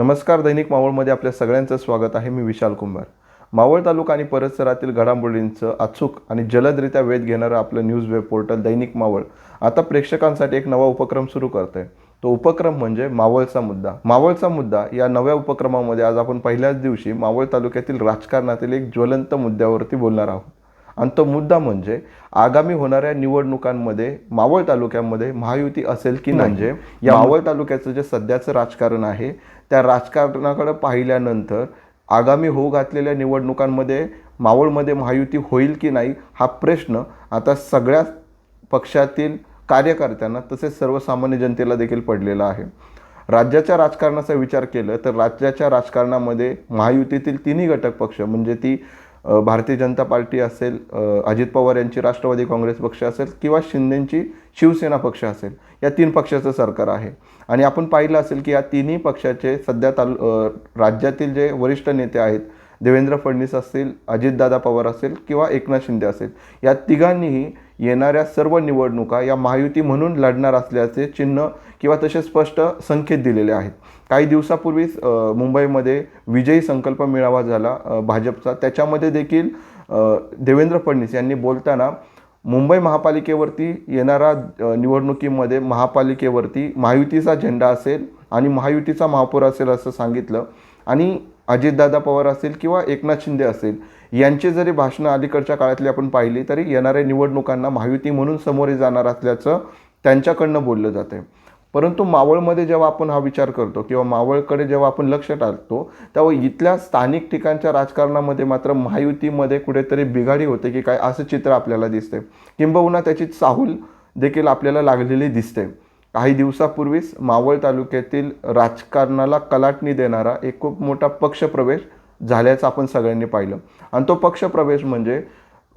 नमस्कार दैनिक मावळमध्ये आपल्या सगळ्यांचं स्वागत आहे. मी विशाल कुंभार. मावळ तालुका आणि परिसरातील घडामोडींचं अचूक आणि जलदरित्या वेध घेणारं आपलं न्यूज वेब पोर्टल दैनिक मावळ आता प्रेक्षकांसाठी एक नवा उपक्रम सुरू करत आहे तो उपक्रम म्हणजे मावळचा मुद्दा. मावळचा मुद्दा या नव्या उपक्रमामध्ये आज आपण पहिल्याच दिवशी मावळ तालुक्यातील राजकारणातील एक ज्वलंत मुद्द्यावरती बोलणार आहोत. आणि तो मुद्दा म्हणजे आगामी होणाऱ्या निवडणुकांमध्ये मावळ तालुक्यामध्ये महायुती असेल की म्हणजे या मावळ तालुक्याचं जे सध्याचं राजकारण आहे त्या राजकारणाकडे पाहिल्यानंतर आगामी होऊ घातलेल्या निवडणुकांमध्ये मावळमध्ये महायुती होईल की नाही हा प्रश्न आता सगळ्या पक्षातील कार्यकर्त्यांना तसेच सर्वसामान्य जनतेला देखील पडलेला आहे. राज्याच्या राजकारणाचा विचार केलं तर राज्याच्या राजकारणामध्ये महायुतीतील तिन्ही घटक पक्ष म्हणजे ती भारतीय जनता पार्टी असेल अजित पवार यांची राष्ट्रवादी काँग्रेस पक्ष असेल किंवा शिंदेंची शिवसेना पक्ष असेल या तीन पक्षाचं सरकार आहे. आणि आपण पाहिलं असेल की या तिन्ही पक्षाचे सध्या तालु राज्यातील जे वरिष्ठ नेते आहेत देवेंद्र फडणवीस असतील अजितदादा पवार असेल किंवा एकनाथ शिंदे असेल या तिघांनीही येणाऱ्या सर्व निवडणुका या महायुती म्हणून लढणार असल्याचे चिन्ह किंवा तसे स्पष्ट संकेत दिलेले आहेत. काही दिवसापूर्वीच मुंबईमध्ये विजयी संकल्प मेळावा झाला भाजपचा. त्याच्यामध्ये देखील देवेंद्र फडणवीस यांनी बोलताना मुंबई महापालिकेवरती येणारा निवडणुकीमध्ये महापालिकेवरती महायुतीचा झेंडा असेल आणि महायुतीचा महापौर असेल असं सांगितलं आणि अजितदादा पवार असेल किंवा एकनाथ शिंदे असेल यांचे जरी भाषणं अलीकडच्या काळातली आपण पाहिली तरी येणाऱ्या निवडणुकांना महायुती म्हणून समोरे जाणार असल्याचं त्यांच्याकडनं बोललं जातं परंतु मावळमध्ये जेव्हा आपण हा विचार करतो किंवा मावळकडे जेव्हा आपण लक्ष टाकतो तेव्हा इथल्या स्थानिक ठिकाणच्या राजकारणामध्ये मात्र महायुतीमध्ये कुठेतरी बिघाडी होते की काय असं चित्र आपल्याला दिसते. किंबहुना त्याची चाहूल देखील आपल्याला लागलेली दिसते. काही दिवसापूर्वीच मावळ तालुक्यातील राजकारणाला कलाटणी देणारा एक खूप मोठा पक्षप्रवेश झाल्याचं आपण सगळ्यांनी पाहिलं. आणि तो पक्षप्रवेश म्हणजे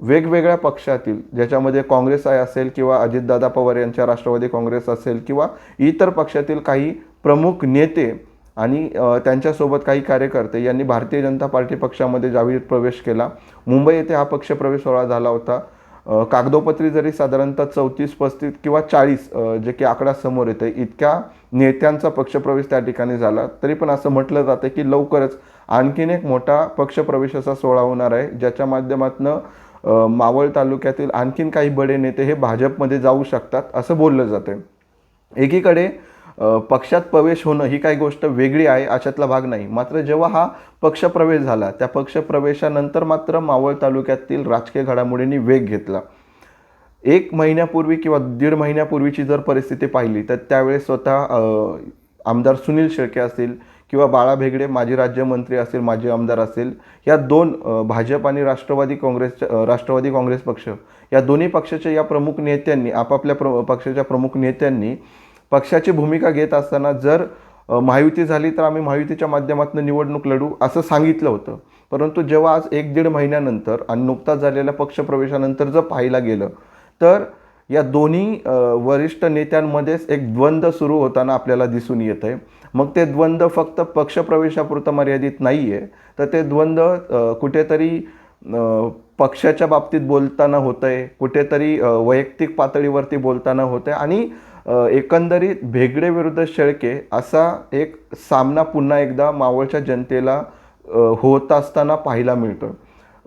वेगवेगळ्या पक्षातील ज्याच्यामध्ये काँग्रेस आहे असेल किंवा अजितदादा पवार यांच्या राष्ट्रवादी काँग्रेस असेल किंवा इतर पक्षातील काही प्रमुख नेते आणि त्यांच्यासोबत काही कार्यकर्ते यांनी भारतीय जनता पार्टी पक्षामध्ये ज्यावेळी प्रवेश केला मुंबई येथे हा पक्षप्रवेश सोहळा झाला होता. कागदोपत्री जरी साधारणतः चौतीस पस्तीस किंवा चाळीस जे की आकडा समोर येते इतक्या नेत्यांचा पक्षप्रवेश त्या ठिकाणी झाला. तरी पण असं म्हटलं जातं की लवकरच आणखीन एक मोठा पक्षप्रवेशाचा सोहळा होणार आहे ज्याच्या माध्यमातून मावळ तालुक्यातील आणखीन काही बडे नेते हे भाजपमध्ये जाऊ शकतात असं बोललं जातं एकीकडे पक्षात प्रवेश होणं ही काही गोष्ट वेगळी आहे अशातला भाग नाही. मात्र जेव्हा हा पक्षप्रवेश झाला त्या पक्षप्रवेशानंतर मात्र मावळ तालुक्यातील राजकीय घडामोडींनी वेग घेतला. एक महिन्यापूर्वी किंवा दीड महिन्यापूर्वीची जर परिस्थिती पाहिली तर त्यावेळेस स्वतः आमदार सुनील शेळके असतील किंवा बाळा भेगडे माजी राज्यमंत्री असेल माजी आमदार असेल या दोन भाजप आणि राष्ट्रवादी काँग्रेसच्या राष्ट्रवादी काँग्रेस पक्ष या दोन्ही पक्षाच्या या प्रमुख नेत्यांनी आपापल्या प्र पक्षाच्या प्रमुख नेत्यांनी पक्षाची भूमिका घेत असताना जर महायुती झाली तर आम्ही महायुतीच्या माध्यमातून निवडणूक लढू असं सांगितलं होतं. परंतु जेव्हा आज एक दीड महिन्यानंतर आणि नुकताच झालेल्या पक्षप्रवेशानंतर जर पाहायला गेलं तर या दोन्ही वरिष्ठ नेत्यांमध्येच एक द्वंद्व सुरू होताना आपल्याला दिसून येत आहे मग ते द्वंद्व फक्त पक्षप्रवेशापुरतं मर्यादित नाही आहे तर ते द्वंद्व कुठेतरी पक्षाच्या बाबतीत बोलताना होतं आहे कुठेतरी वैयक्तिक पातळीवरती बोलताना होतं आहे आणि एकंदरीत भेगडे विरुद्ध शेळके असा एक सामना पुन्हा एकदा मावळच्या जनतेला होत असताना पाहायला मिळतो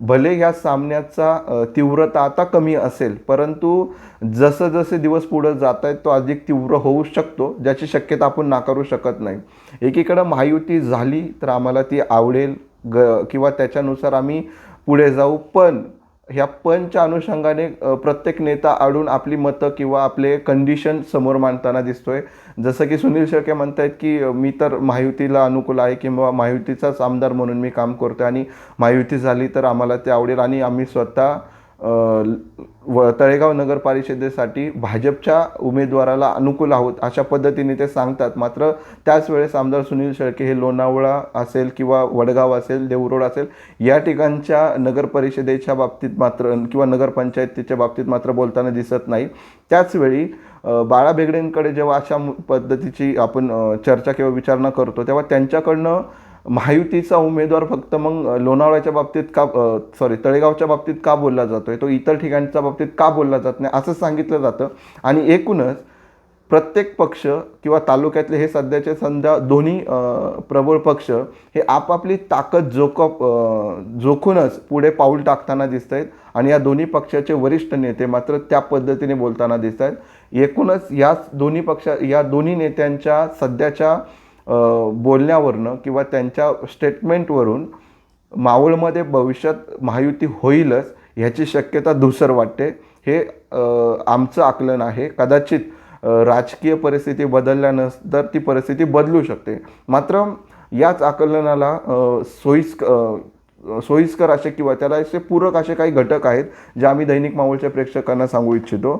भले ह्या सामन्याचा तीव्रता आता कमी असेल परंतु जसं जसे दिवस पुढे जात आहेत तो अधिक तीव्र होऊ शकतो ज्याची शक्यता आपण नाकारू शकत नाही. एकीकडं महायुती झाली तर आम्हाला ती आवडेल ग किंवा त्याच्यानुसार आम्ही पुढे जाऊ पण ह्या पणच्या अनुषंगाने प्रत्येक नेता आडून आपली मतं किंवा आपले कंडिशन समोर मांडताना दिसतोय. जसं की सुनील शेळके म्हणतायत की मी तर महायुतीला अनुकूल आहे किंवा महायुतीचाच आमदार म्हणून मी काम करतो आणि महायुती झाली तर आम्हाला ते आवडेल आणि आम्ही स्वतः व तळेगाव नगर परिषदेसाठी भाजपच्या उमेदवाराला अनुकूल आहोत अशा पद्धतीने ते सांगतात. मात्र त्याच वेळेस आमदार सुनील शेळके हे लोणावळा असेल किंवा वडगाव असेल देवरोड असेल या ठिकाणच्या नगर परिषदेच्या बाबतीत मात्र किंवा नगरपंचायतीच्या बाबतीत मात्र बोलताना दिसत नाही. त्याचवेळी बाळा भेगडेंकडे जेव्हा अशा पद्धतीची आपण चर्चा किंवा विचारणा करतो तेव्हा त्यांच्याकडनं महायुतीचा उमेदवार फक्त मग लोणावळ्याच्या बाबतीत का सॉरी तळेगावच्या बाबतीत का बोलला जातो आहे तो इतर ठिकाणच्या बाबतीत का बोलला जात नाही? असं सांगितलं जातं. आणि एकूणच प्रत्येक पक्ष किंवा तालुक्यातले हे सध्याचे संध्या दोन्ही प्रबळ पक्ष हे आपापली ताकद जोक जोखूनच पुढे पाऊल टाकताना दिसत आहेत आणि या दोन्ही पक्षाचे वरिष्ठ नेते मात्र त्या पद्धतीने बोलताना दिसत आहेत एकूणच या दोन्ही पक्षा या दोन्ही नेत्यांच्या सध्याच्या बोलण्यावरनं किंवा त्यांच्या स्टेटमेंटवरून मावळमध्ये भविष्यात महायुती होईलच ह्याची शक्यता धुसर वाटते. हे आमचं आकलन आहे. कदाचित राजकीय परिस्थिती बदलल्यानंतर ती परिस्थिती बदलू शकते. मात्र याच आकलनाला सोयीस्क सोयीस्कर असे किंवा त्याला असे पूरक असे काही घटक आहेत जे आम्ही दैनिक मावळच्या प्रेक्षकांना सांगू इच्छितो.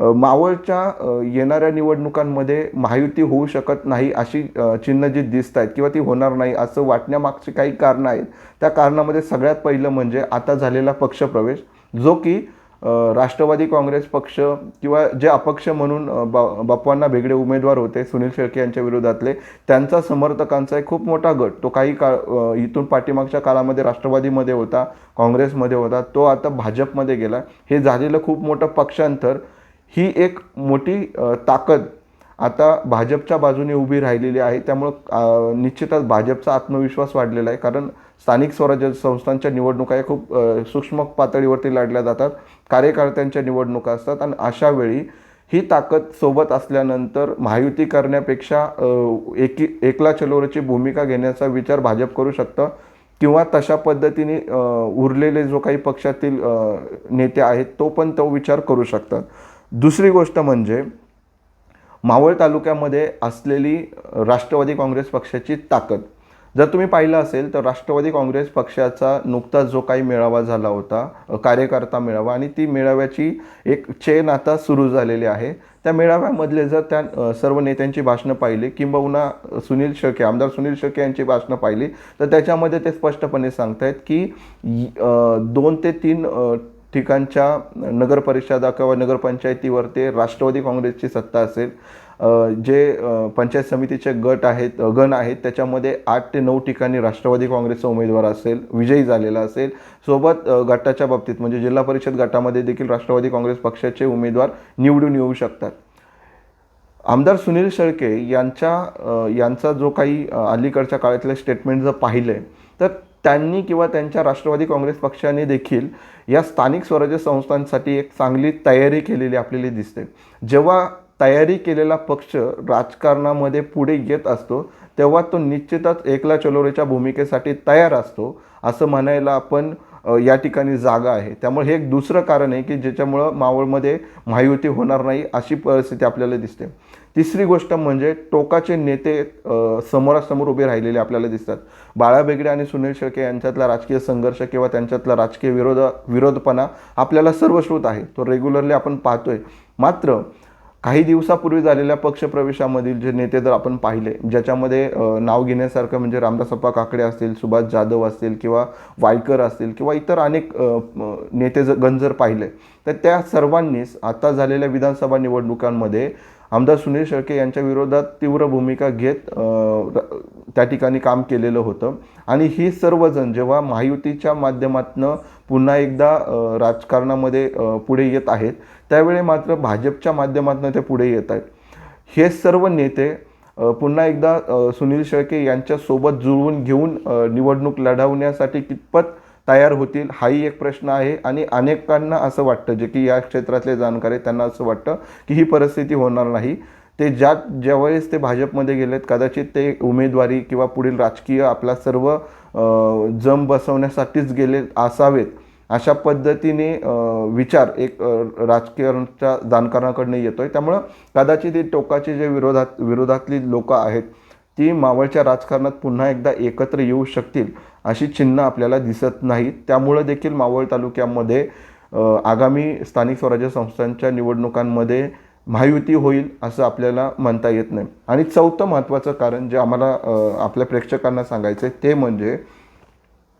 मावळच्या येणाऱ्या निवडणुकांमध्ये महायुती होऊ शकत नाही अशी चिन्ह जी दिसत आहेत किंवा ती होणार नाही असं वाटण्यामागची काही कारणं आहेत. त्या कारणामध्ये सगळ्यात पहिलं म्हणजे आता झालेला पक्षप्रवेश जो की राष्ट्रवादी काँग्रेस पक्ष किंवा जे अपक्ष म्हणून बा बाप्पांना वेगळे उमेदवार होते सुनील शेळके यांच्या विरोधातले त्यांचा समर्थकांचा एक खूप मोठा गट तो काही काळ इथून पाठीमागच्या काळामध्ये राष्ट्रवादीमध्ये होता काँग्रेसमध्ये होता तो आता भाजपमध्ये गेला. हे झालेलं खूप मोठं पक्षांतर ही एक मोठी ताकद आता भाजपच्या बाजूने उभी राहिलेली आहे. त्यामुळं निश्चितच भाजपचा आत्मविश्वास वाढलेला आहे. कारण स्थानिक स्वराज्य संस्थांच्या निवडणुका या खूप सूक्ष्म पातळीवरती लढल्या जातात. कार्यकर्त्यांच्या निवडणुका असतात. आणि अशा वेळी ही ताकद सोबत असल्यानंतर महायुती करण्यापेक्षा एकी एकला चलोरची भूमिका घेण्याचा विचार भाजप करू शकतं किंवा तशा पद्धतीने उरलेले जो काही पक्षातील नेते आहेत तो पण तो विचार करू शकतात. दुसरी गोष्ट म्हणजे मावळ तालुक्यामध्ये असलेली राष्ट्रवादी काँग्रेस पक्षाची ताकद. जर तुम्ही पाहिलं असेल तर राष्ट्रवादी काँग्रेस पक्षाचा नुकताच जो काही मेळावा झाला होता कार्यकर्ता मेळावा आणि ती मेळाव्याची एक चेन आता सुरू झालेली आहे. त्या मेळाव्यामधले जर त्या सर्व नेत्यांची भाषणं पाहिली किंबहुना सुनील शेळके आमदार सुनील शेळके यांची भाषणं पाहिली तर त्याच्यामध्ये ते स्पष्टपणे सांगतायत की दोन ते तीन ठिकाणच्या नगरपरिषदा किंवा नगरपंचायतीवर ते राष्ट्रवादी काँग्रेसची सत्ता असेल जे पंचायत समितीचे गट आहेत गण आहेत त्याच्यामध्ये आठ ते नऊ ठिकाणी राष्ट्रवादी काँग्रेसचा उमेदवार असेल विजयी झालेला असेल. सोबत गटाच्या बाबतीत म्हणजे जिल्हा परिषद गटामध्ये देखील राष्ट्रवादी काँग्रेस पक्षाचे उमेदवार निवडून येऊ शकतात. आमदार सुनील शेळके यांच्या यांचा जो काही अलीकडच्या काळातले स्टेटमेंट जर पाहिले तर त्यांनी किंवा त्यांच्या राष्ट्रवादी काँग्रेस पक्षाने देखील या स्थानिक स्वराज्य संस्थांसाठी एक चांगली तयारी केलेली आपल्याला दिसते. जेव्हा तयारी केलेला पक्ष राजकारणामध्ये पुढे येत असतो तेव्हा तो निश्चितच एकला चलोरेच्या भूमिकेसाठी तयार असतो असं म्हणायला आपण या ठिकाणी जागा आहे. त्यामुळे हे एक दुसरं कारण आहे की ज्याच्यामुळं मावळमध्ये महायुती होणार नाही अशी परिस्थिती आपल्याला दिसते. तिसरी गोष्ट म्हणजे टोकाचे नेते समोरासमोर उभे राहिलेले आपल्याला दिसतात. बाळा बेगडे आणि सुनील शेळके यांच्यातला राजकीय संघर्ष किंवा त्यांच्यातला राजकीय विरोध विरोधपणा आपल्याला सर्वश्रुत आहे. तो रेग्युलरली आपण पाहतोय. मात्र काही दिवसापूर्वी झालेल्या पक्षप्रवेशामधील जे नेते जर आपण पाहिले ज्याच्यामध्ये नाव घेण्यासारखं म्हणजे रामदासप्पा काकडे असतील सुभाष जाधव असतील किंवा वायकर असतील किंवा इतर अनेक नेते जर गण जर पाहिले तर त्या सर्वांनीच आता झालेल्या विधानसभा निवडणुकांमध्ये आमदार सुनील शेळके यांच्या विरोधात तीव्र भूमिका घेत त्या ठिकाणी काम केलेलं होतं. आणि ही सर्वजण जेव्हा महायुतीच्या माध्यमातनं पुन्हा एकदा राजकारणामध्ये पुढे येत आहेत त्यावेळी मात्र भाजपच्या माध्यमातून ते पुढे येत आहेत. हे सर्व नेते पुन्हा एकदा सुनील शेळके यांच्यासोबत जुळवून घेऊन निवडणूक लढवण्यासाठी कितपत तयार होतील हाही एक प्रश्न आहे. आणि अनेकांना असं वाटतं जे की या क्षेत्रातले जाणकार आहेत त्यांना असं वाटतं की ही परिस्थिती होणार नाही. ते ज्या ज्यावेळेस ते भाजपमध्ये गेलेत कदाचित ते उमेदवारी किंवा पुढील राजकीय आपला सर्व जम बसवण्यासाठीच गेले असावेत. अशा पद्धतीने विचार एक राजकीयच्या जाणकारांकडनं येतो आहे त्यामुळं कदाचित ही टोकाची जे विरोधात विरोधातली लोकं आहेत ती मावळच्या राजकारणात पुन्हा एकदा एकत्र येऊ शकतील अशी चिन्ह आपल्याला दिसत नाहीत. त्यामुळं देखील मावळ तालुक्यामध्ये आगामी स्थानिक स्वराज्य संस्थांच्या निवडणुकांमध्ये महायुती होईल असं आपल्याला म्हणता येत नाही. आणि चौथं महत्त्वाचं कारण जे आम्हाला आपल्या प्रेक्षकांना सांगायचं आहे ते म्हणजे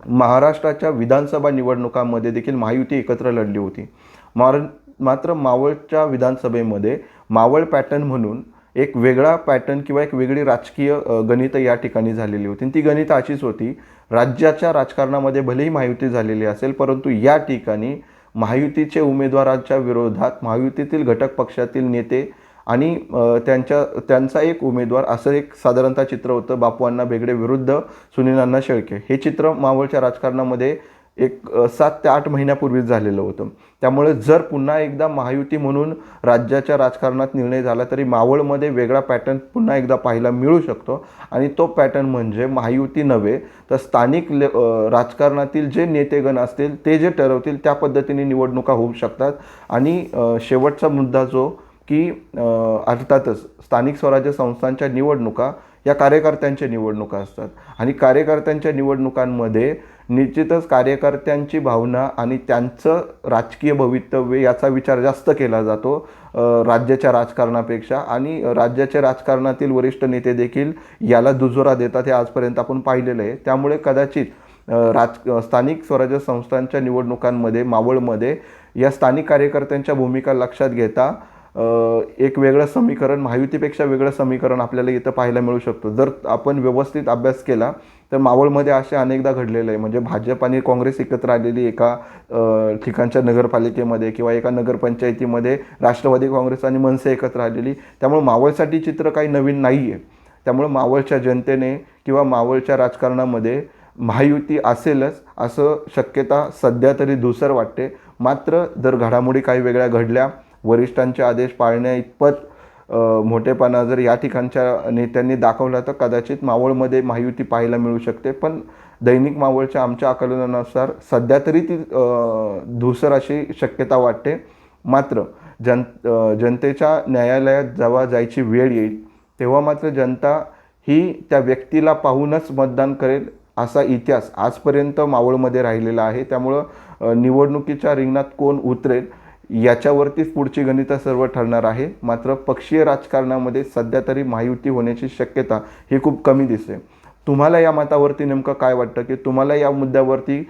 महाराष्ट्राच्या विधानसभा निवडणुकांमध्ये देखील महायुती एकत्र लढली होती. मार मात्र मावळच्या विधानसभेमध्ये मावळ पॅटर्न म्हणून एक वेगळा पॅटर्न किंवा एक वेगळी राजकीय गणितं या ठिकाणी झालेली होती. ती गणितं अशीच होती राज्याच्या राजकारणामध्ये भलेही महायुती झालेली असेल परंतु या ठिकाणी महायुतीचे उमेदवाराच्या विरोधात महायुतीतील घटक पक्षातील नेते आणि त्यांच्या त्यांचा एक उमेदवार असं एक साधारणतः चित्र होतं बापू अण्णा बेगडे विरुद्ध सुनील अण्णा शेळके. हे चित्र मावळच्या राजकारणामध्ये एक सात ते आठ महिन्यापूर्वीच झालेलं होतं. त्यामुळे जर पुन्हा एकदा महायुती म्हणून राज्याच्या राजकारणात निर्णय झाला तरी मावळमध्ये वेगळा पॅटर्न पुन्हा एकदा पाहायला मिळू शकतो. आणि तो पॅटर्न म्हणजे महायुती नव्हे तर स्थानिक ले राजकारणातील जे नेतेगण असतील ते जे ठरवतील त्या पद्धतीने निवडणुका होऊ शकतात. आणि शेवटचा मुद्दा जो की अर्थातच स्थानिक स्वराज्य संस्थांच्या निवडणुका या कार्यकर्त्यांच्या निवडणुका असतात. आणि कार्यकर्त्यांच्या निवडणुकांमध्ये निश्चितच कार्यकर्त्यांची भावना आणि त्यांचं राजकीय भवितव्य याचा विचार जास्त केला जातो राज्याच्या राजकारणापेक्षा. आणि राज्याच्या राजकारणातील वरिष्ठ नेते देखील याला दुजोरा देतात हे आजपर्यंत आपण पाहिलेलं आहे. त्यामुळे कदाचित राज स्थानिक स्वराज्य संस्थांच्या निवडणुकांमध्ये मावळमध्ये या स्थानिक कार्यकर्त्यांच्या भूमिका लक्षात घेता एक वेगळं समीकरण महायुतीपेक्षा वेगळं समीकरण आपल्याला इथं पाहायला मिळू शकतो. जर आपण व्यवस्थित अभ्यास केला तर मावळमध्ये असे अनेकदा घडलेलं आहे. म्हणजे भाजप आणि काँग्रेस एकत्र आलेली एका ठिकाणच्या नगरपालिकेमध्ये किंवा एका नगरपंचायतीमध्ये राष्ट्रवादी काँग्रेस आणि मनसे एकत्र आलेली. त्यामुळे मावळसाठी चित्र काही नवीन नाही आहे त्यामुळे मावळच्या जनतेने किंवा मावळच्या राजकारणामध्ये महायुती असेलच असं शक्यता सध्या तरी धुसर वाटते. मात्र जर घडामोडी काही वेगळ्या घडल्या वरिष्ठांचे आदेश पाळण्या इतपत मोठेपणा जर या ठिकाणच्या नेत्यांनी दाखवला तर कदाचित मावळमध्ये महायुती पाहायला मिळू शकते. पण दैनिक मावळच्या आमच्या आकलनानुसार सध्या तरी ती धुसर धूसर अशी शक्यता वाटते. मात्र जन जनतेच्या न्यायालयात जेव्हा जायची वेळ येईल तेव्हा मात्र जनता ही त्या व्यक्तीला पाहूनच मतदान करेल असा इतिहास आजपर्यंत मावळमध्ये राहिलेला आहे. त्यामुळं निवडणुकीच्या रिंगणात कोण उतरेल याच्यावरतीच पुढची गणितं सर्व ठरणार आहे. मात्र पक्षीय राजकारणामध्ये सध्या तरी महायुती होण्याची शक्यता ही खूप कमी दिसते. तुम्हाला या मतावरती नेमकं काय वाटतं? की तुम्हाला या मुद्द्यावरती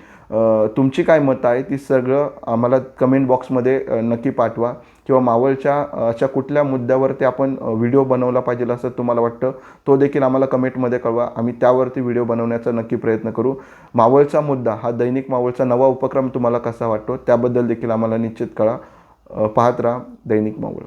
तुमची काय मतं आहे? ती सगळं आम्हाला कमेंट बॉक्समध्ये नक्की पाठवा. किंवा मावळच्या अशा कुठल्या मुद्द्यावरती आपण व्हिडिओ बनवला पाहिजे असं तुम्हाला वाटतं तो देखील आम्हाला कमेंटमध्ये कळवा. आम्ही त्यावरती व्हिडिओ बनवण्याचा नक्की प्रयत्न करू. मावळचा मुद्दा हा दैनिक मावळचा नवा उपक्रम तुम्हाला कसा वाटतो? त्याबद्दल देखील आम्हाला निश्चित कळा. पाहत राहा दैनिक मावळ.